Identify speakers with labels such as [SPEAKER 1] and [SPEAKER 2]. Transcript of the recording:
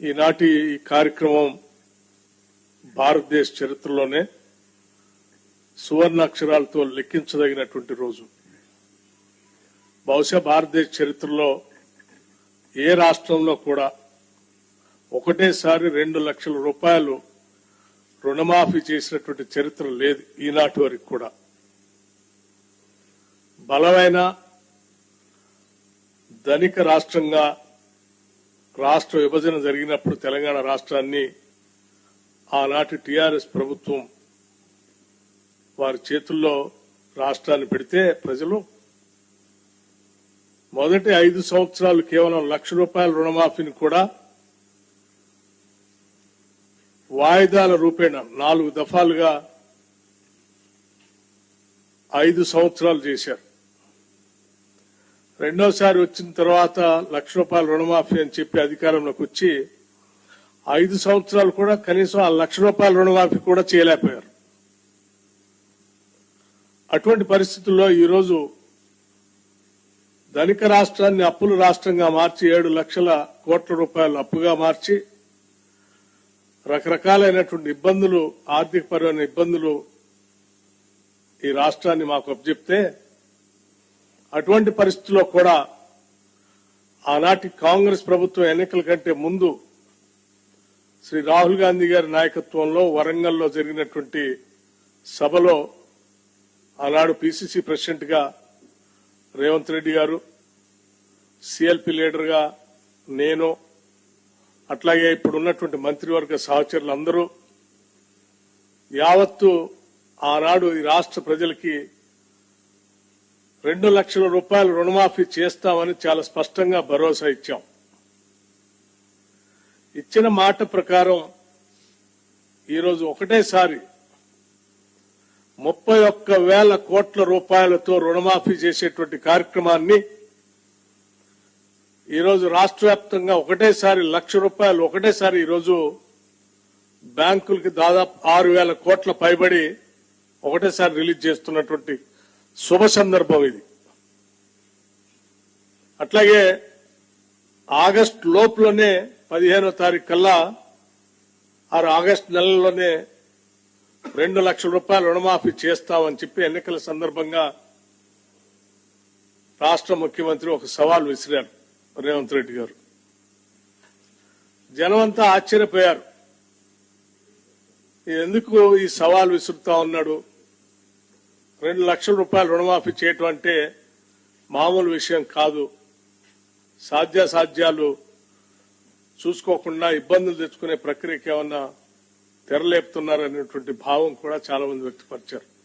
[SPEAKER 1] ఈనాటి ఈ కార్యక్రమం భారతదేశ చరిత్రలోనే సువర్ణ అక్షరాలతో లెక్కించదగినటువంటి రోజు. బహుశా భారతదేశ చరిత్రలో ఏ రాష్ట్రంలో కూడా ఒకటేసారి రెండు లక్షల రూపాయలు రుణమాఫీ చేసినటువంటి చరిత్ర లేదు ఈనాటి వరకు కూడా. బలమైన ధనిక రాష్ట్రంగా రాష్ట్ర విభజన జరిగినప్పుడు తెలంగాణ రాష్ట్రాన్ని ఆనాటి టీఆర్ఎస్ ప్రభుత్వం వారి చేతుల్లో రాష్ట్రాన్ని పెడితే ప్రజలు మొదటి ఐదు సంవత్సరాలు కేవలం లక్ష రూపాయల రుణమాఫీని కూడా వాయిదాల రూపేణ నాలుగు దఫాలుగా ఐదు సంవత్సరాలు చేశారు. రెండోసారి వచ్చిన తర్వాత లక్ష రూపాయల రుణమాఫీ అని చెప్పి అధికారంలోకి వచ్చి ఐదు సంవత్సరాలు కూడా కనీసం ఆ లక్ష రూపాయల రుణమాఫీ కూడా చేయలేకపోయారు. అటువంటి పరిస్థితుల్లో ఈరోజు ధనిక రాష్ట్రాన్ని అప్పుల రాష్ట్రంగా మార్చి ఏడు లక్షల కోట్ల రూపాయలు అప్పుగా మార్చి రకరకాలైనటువంటి ఇబ్బందులు ఆర్థికపరమైన ఇబ్బందులు ఈ రాష్ట్రాన్ని మాకు అప్పచెప్తే అటువంటి పరిస్థితుల్లో కూడా ఆనాటి కాంగ్రెస్ ప్రభుత్వం ఎన్నికల కంటే ముందు శ్రీ రాహుల్ గాంధీ గారి నాయకత్వంలో వరంగల్లో జరిగినటువంటి సభలో ఆనాడు పిసిసి ప్రెసిడెంట్గా రేవంత్ రెడ్డి గారు సిఎల్పి లీడర్గా నేను అట్లాగే ఇప్పుడు ఉన్నటువంటి మంత్రివర్గ సహచరులందరూ యావత్తు ఆనాడు ఈ రాష్ట్ర ప్రజలకి రెండు లక్షల రూపాయలు రుణమాఫీ చేస్తామని చాలా స్పష్టంగా భరోసా ఇచ్చాం. ఇచ్చిన మాట ప్రకారం ఈరోజు ఒకటేసారి ముప్పై ఒక్క వేల కోట్ల రూపాయలతో రుణమాఫీ చేసేటువంటి కార్యక్రమాన్ని ఈరోజు రాష్ట్ర వ్యాప్తంగా ఒకటేసారి లక్ష రూపాయలు ఒకటేసారి ఈరోజు బ్యాంకులకి దాదాపు ఆరు వేల కోట్ల పైబడి ఒకటేసారి రిలీజ్ చేస్తున్నటువంటి శుభ సందర్భం ఇది. అట్లాగే ఆగస్ట్ లోపులోనే పదిహేనో తారీఖు కల్లా ఆరు ఆగస్ట్ నెలలోనే రెండు లక్షల రూపాయలు రుణమాఫీ చేస్తామని చెప్పి ఎన్నికల సందర్భంగా రాష్ట్ర ముఖ్యమంత్రి ఒక సవాల్ విసిరారు రేవంత్ రెడ్డి గారు. జనమంతా ఆశ్చర్యపోయారు. ఎందుకు ఈ సవాల్ విసురుతా ఉన్నాడు? రెండు లక్షల రూపాయలు రుణమాఫీ చేయటం అంటే మామూలు విషయం కాదు. సాధ్యాసాధ్యాలు చూసుకోకుండా ఇబ్బందులు తెచ్చుకునే ప్రక్రియకి ఏమన్నా తెరలేపుతున్నారనేటువంటి భావం కూడా చాలా మంది వ్యక్తపరిచారు.